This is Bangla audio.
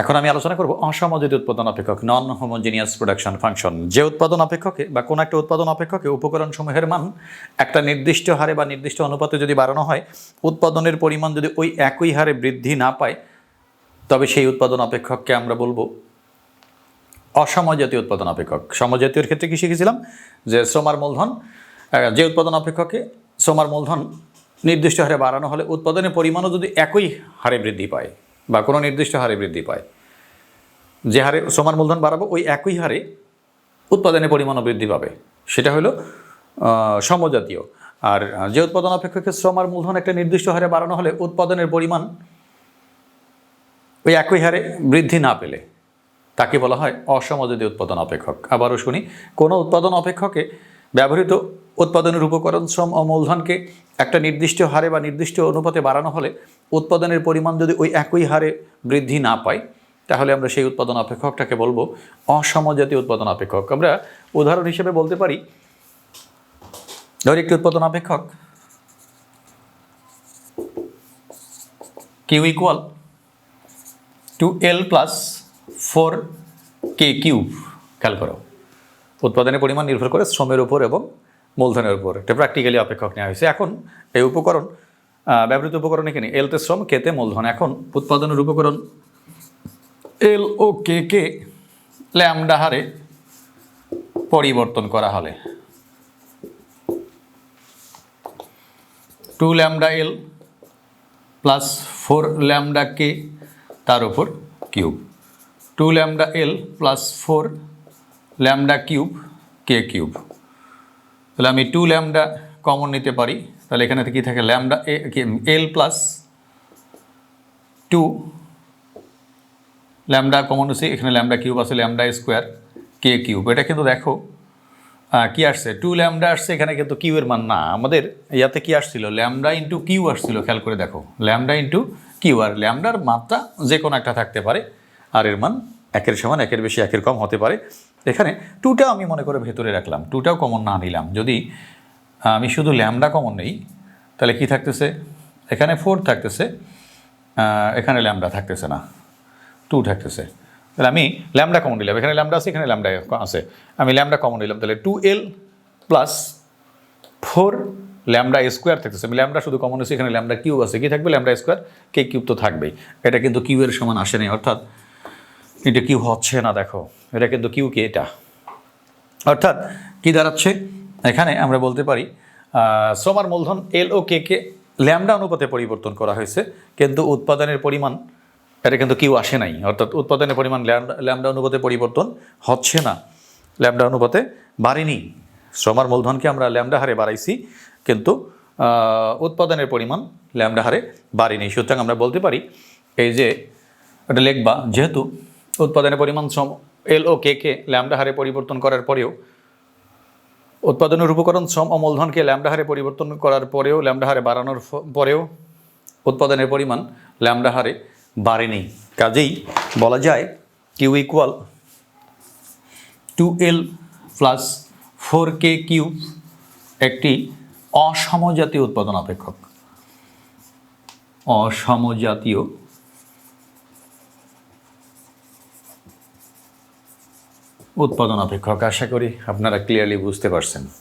এখন আমি আলোচনা করব অসমযোজিত উৎপাদন অপেক্ষক নন হোমোজিনিয়াস প্রোডাকশন ফাংশন যে উৎপাদন অপেক্ষকে বা কোনো একটা উৎপাদন অপেক্ষকে উপকরণ সমূহের মান একটা নির্দিষ্ট হারে বা নির্দিষ্ট অনুপাতে যদি বাড়ানো হয়, উৎপাদনের পরিমাণ যদি ওই একই হারে বৃদ্ধি না পায়, তবে সেই উৎপাদন অপেক্ষককে আমরা বলব অসমজাতীয় উৎপাদন অপেক্ষক। সমজাতীয়র ক্ষেত্রে কি শিখেছিলাম? যে শ্রমার মূলধন যে উৎপাদন অপেক্ষকে শ্রমার মূলধন নির্দিষ্ট হারে বাড়ানো হলে উৎপাদনের পরিমাণও যদি একই হারে বৃদ্ধি পায় বা কোনো নির্দিষ্ট হারে বৃদ্ধি পায়। যে হারে শ্রমার মূলধন বাড়াবো, ওই একই হারে উৎপাদনের পরিমাণও বৃদ্ধি পাবে। সেটা হলো সমজাতীয়। আর যে উৎপাদন অপেক্ষকে শ্রম আর মূলধন একটা নির্দিষ্ট হারে বাড়ানো হলে উৎপাদনের পরিমাণ ওই একই হারে বৃদ্ধি না পেলে, তাকে বলা হয় অসমযোজী উৎপাদন অপেক্ষক। আবারও শুনি, কোনো উৎপাদন অপেক্ষকে ব্যবহৃত উৎপাদনের উপকরণ, শ্রম ও মূলধনকে একটা নির্দিষ্ট হারে বা নির্দিষ্ট অনুপাতে বাড়ানো হলে উৎপাদনের পরিমাণ যদি ওই একই হারে বৃদ্ধি না পায়, তাহলে আমরা সেই উৎপাদন অপেক্ষকটাকে বলব অসমজাতি উৎপাদন অপেক্ষক। আমরা উদাহরণ হিসেবে বলতে পারি, ধর একটি উৎপাদন অপেক্ষক, Q equal to L plus four K cube খেয়াল করো। উৎপাদনের পরিমাণ নির্ভর করে শ্রমের উপর এবং মূলধনের উপর। এটা প্র্যাকটিক্যালি অপেক্ষক নেওয়া হয়েছে। এখন এই উপকরণ ব্যবহৃত উপকরণ এখানে এলতে শ্রম কেতে মূলধন। এখন উৎপাদনের উপকরণ এল ও কে কে ল্যামডা হারে পরিবর্তন করা হলে। Two lambda L plus four lambda K তার উপর cube two lambda L plus four lambda cube K cube তাহলে আমি টু ল্যামডা কমন নিতে পারি। তাহলে এখানে কি থাকে? Lambda L plus two lambda common হচ্ছে এখানে ল্যামডা কিউব আছে ল্যামডা স্কোয়ার কে কিউব এটা কিন্তু দেখো কি আসছে? টু ল্যামডা আসছে, এখানে কিন্তু কিউ এর মান না। আমাদের ইয়াতে কি আসছিল? ল্যামডা ইন্টু কিউ আসছিল, খেয়াল করে দেখো। ল্যামডা ইন্টু কিউ আর ল্যামডার মাত্রা যে কোনো একটা থাকতে পারে। আর এর মান একের সমান একের বেশি একের কম হতে পারে। এখানে টুটাও আমি মনে করে ভেতরে রাখলাম টুটাও কমন না নিলাম। যদি আমি শুধু ল্যামডা কমন নেই, তাহলে কি থাকতেছে? এখানে ফোর থাকতেছে এখানে ল্যামডা থাকতেছে না টু থাকতেছে। তাহলে আমি ল্যামডা কমন নিলাম, এখানে ল্যামডা আছে, এখানে ল্যামডা আছে। আমি ল্যামডা কমন নিলাম, তাহলে two L plus four lambda square থাকতেছে। আমি ল্যামডা শুধু কমন আছে এখানে ল্যামডা কিউব আছে। কি থাকবে? ল্যামডা স্কোয়ার কে কিউব তো থাকবেই। এটা কিন্তু কিউয়ের সমান আসেনি অর্থাৎ এটা কিউ হচ্ছে না, দেখো। এটা কিন্তু কিউ কি এটা? অর্থাৎ কি দাঁড়াচ্ছে? এখানে আমরা বলতে পারি শ্রমার মূলধন, এল ও কে কে ল্যামডা অনুপাতে পরিবর্তন করা হয়েছে, কিন্তু উৎপাদনের পরিমাণ, এটা কিন্তু কিউ আসে নাই, অর্থাৎ উৎপাদনের পরিমাণ ল্যামডা ল্যামডা অনুপাতে পরিবর্তন হচ্ছে না। ল্যামডা অনুপাতে বাড়েনি। শ্রমার মূলধনকে আমরা ল্যামডা হারে বাড়াইছি, কিন্তু উৎপাদনের পরিমাণ ল্যামডা হারে বাড়েনি। সুতরাং আমরা বলতে পারি, এই যে এটা লিখবা, যেহেতু উৎপাদনের পরিমাণ শ্রম এল ও কে কে ল্যামডা হারে পরিবর্তন করার পরেও, উৎপাদনের উপকরণ, শ্রম ও মূলধনকে ল্যামডা হারে পরিবর্তন করার পরেও, ল্যামডা হারে বাড়ানোর পরেও উৎপাদনের পরিমাণ ল্যামডা হারে বাড়েনি। কাজেই বলা যায় Q equal to L plus four K Q একটি অসমজাতীয় উৎপাদন অপেক্ষক অসমজাতীয় উৎপাদন অপেক্ষক। আশা করি আপনারা ক্লিয়ারলি বুঝতে পারছেন।